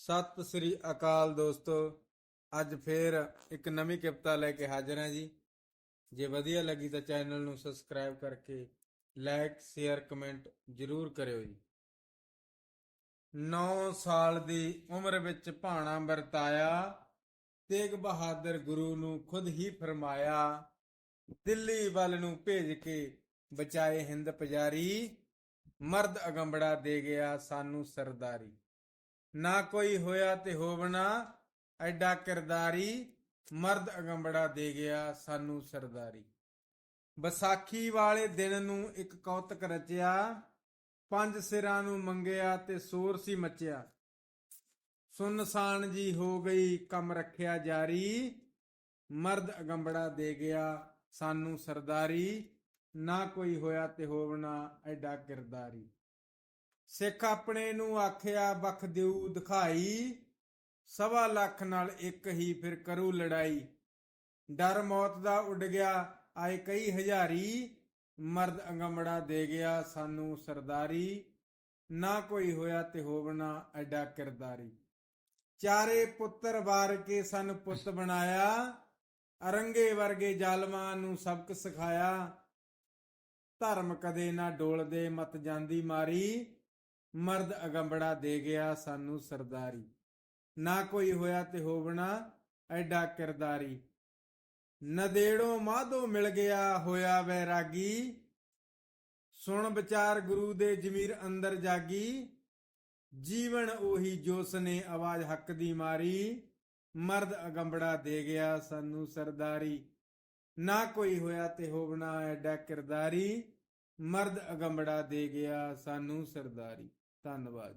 ਸਤਿ ਸ੍ਰੀ ਅਕਾਲ ਦੋਸਤੋ। ਅੱਜ ਫੇਰ ਇੱਕ ਨਵੀਂ ਕਿਪਤਾ ਲੈ ਕੇ ਹਾਜ਼ਰ ਹਾਂ ਜੀ। ਜੇ ਵਧੀਆ ਲੱਗੀ ਤਾਂ ਚੈਨਲ ਨੂੰ ਸਬਸਕ੍ਰਾਈਬ ਕਰਕੇ ਲਾਈਕ, ਸ਼ੇਅਰ, ਕਮੈਂਟ ਜ਼ਰੂਰ ਕਰਿਓ ਜੀ। 9 ਸਾਲ ਦੀ ਉਮਰ ਵਿੱਚ ਭਾਣਾ ਵਰਤਾਇਆ ਤੇਗ ਬਹਾਦਰ ਗੁਰੂ ਨੂੰ ਖੁਦ ਹੀ ਫਰਮਾਇਆ, ਦਿੱਲੀ ਵੱਲ ਨੂੰ ਭੇਜ ਕੇ ਬਚਾਏ ਹਿੰਦ ਪੁਜਾਰੀ, ਮਰਦ ਅਗੰਬੜਾ ਦੇ ਗਿਆ ਸਾਨੂੰ ਸਰਦਾਰੀ। ਨਾ ਕੋਈ ਹੋਇਆ ਤੇ ਹੋਵਣਾ ਐਡਾ ਕਿਰਦਾਰੀ ਮਰਦ ਅਗੰਬੜਾ ਦੇ ਗਿਆ ਸਾਨੂੰ ਸਰਦਾਰੀ। ਵਿਸਾਖੀ ਵਾਲੇ ਦਿਨ ਨੂੰ ਇੱਕ ਕੌਤਕ ਰਚਿਆ, ਪੰਜ ਸਿਰਾਂ ਨੂੰ ਮੰਗਿਆ ਤੇ ਸੋਰ ਸੀ ਮਚਿਆ। ਸੁਨਸਾਨ ਜੀ ਹੋ ਗਈ, ਕੰਮ ਰੱਖਿਆ ਜਾਰੀ, ਮਰਦ ਅਗੰਬੜਾ ਦੇ ਗਿਆ ਸਾਨੂੰ ਸਰਦਾਰੀ। ਨਾ ਕੋਈ ਹੋਇਆ ਤੇ ਹੋਵਣਾ ਐਡਾ ਕਿਰਦਾਰੀ। ਸਿੱਖ ਆਪਣੇ ਨੂੰ ਆਖਿਆ, ਬਖ ਦਿਉ, ਦਿਖਾਈ। ਸਵਾ ਲੱਖ ਨਾਲ ਇੱਕ ਹੀ ਫਿਰ ਕਰੂ ਲੜਾਈ। ਡਰ ਮੌਤ ਦਾ ਉੱਡ ਗਿਆ, ਆਏ ਕਈ ਹਜ਼ਾਰੀ। ਮਰਦ ਅੰਗਮੜਾ ਦੇ ਗਿਆ ਸਾਨੂੰ ਸਰਦਾਰੀ। ਨਾ ਕੋਈ ਹੋਇਆ ਤੇ ਹੋਵਣਾ ਐਡਾ ਕਿਰਦਾਰੀ। ਚਾਰੇ ਪੁੱਤਰ ਵਾਰ ਕੇ ਸਨ ਪੁੱਤ ਬਣਾਇਆ। ਅਰੰਗੇ ਵਰਗੇ ਜ਼ਾਲਮਾਂ ਨੂੰ ਸਬਕ ਸਿਖਾਇਆ। ਧਰਮ ਕਦੇ ਨਾ ਡੋਲਦੇ, ਮਤ ਜਾਂਦੀ ਮਾਰੀ। ਮਰਦ ਅਗੰਬੜਾ ਦੇ ਗਿਆ ਸਾਨੂੰ ਸਰਦਾਰੀ। ਨਾ ਕੋਈ ਹੋਇਆ ਤੇ ਹੋਵਣਾ ਐਡਾ ਕਿਰਦਾਰੀ। ਨਦੇੜੋਂ ਮਾਧੋ ਮਿਲ ਗਿਆ ਹੋਇਆ ਵੈਰਾਗੀ ਸੁਣ ਵਿਚਾਰ ਗੁਰੂ ਦੇ ਜਮੀਰ ਅੰਦਰ ਜਾਗੀ। ਜੀਵਨ ਉਹੀ ਜੋਸ ਨੇ ਆਵਾਜ਼ ਹੱਕ ਦੀ ਮਾਰੀ। ਮਰਦ ਅਗੰਬੜਾ ਦੇ ਗਿਆ ਸਾਨੂੰ ਸਰਦਾਰੀ। ਨਾ ਕੋਈ ਹੋਇਆ ਤੇ ਹੋਵਣਾ ਐਡਾ ਕਿਰਦਾਰੀ। ਮਰਦ ਅਗੰਬੜਾ ਦੇ ਗਿਆ ਸਾਨੂੰ ਸਰਦਾਰੀ। ਧੰਨਵਾਦ।